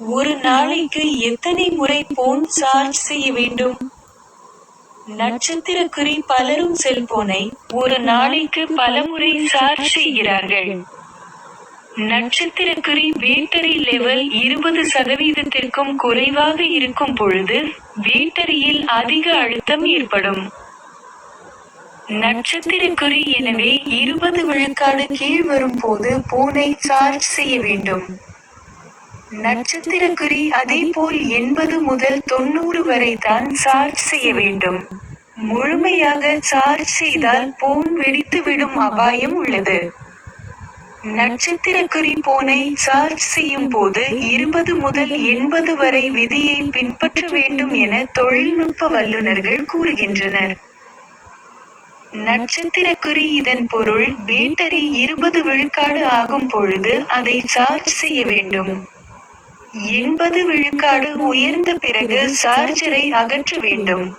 ஒரு நாளைக்கு எத்தனை முறை போன் சார்ஜ் செய்ய வேண்டும்? நட்சத்திரக்குறி பலரும் செல்போனை ஒரு நாளைக்கு பலமுறை சார்ஜ் செய்கிறார்கள். நட்சத்திரக்குறி பேட்டரி லெவல் இருபது சதவீதத்திற்கும் குறைவாக இருக்கும் பொழுது பேட்டரியில் அதிக அழுத்தம் ஏற்படும். நட்சத்திரக்குறி எனவே இருபது விழுக்காடு கீழ் வரும்போது போனை சார்ஜ் செய்ய வேண்டும். நட்சத்திரக்குறி அதேபோல் எண்பது முதல் தொண்ணூறு வரை தான் சார்ஜ் செய்ய வேண்டும். முழுமையாக சார்ஜ் செய்தால் போன் வெடித்து விடும் அபாயம் உள்ளது. நட்சத்திரக்குறி போனை சார்ஜ் செய்யும் போது இருபது முதல் எண்பது வரை விதியை பின்பற்ற வேண்டும் என தொழில்நுட்ப வல்லுநர்கள் கூறுகின்றனர். நட்சத்திரக்குறி இதன் பொருள் பேட்டரி இருபது விழுக்காடு ஆகும் பொழுது அதை சார்ஜ் செய்ய வேண்டும். எண்பது விழுக்காடு உயர்ந்த பிறகு சார்ஜரை அகற்ற வேண்டும்.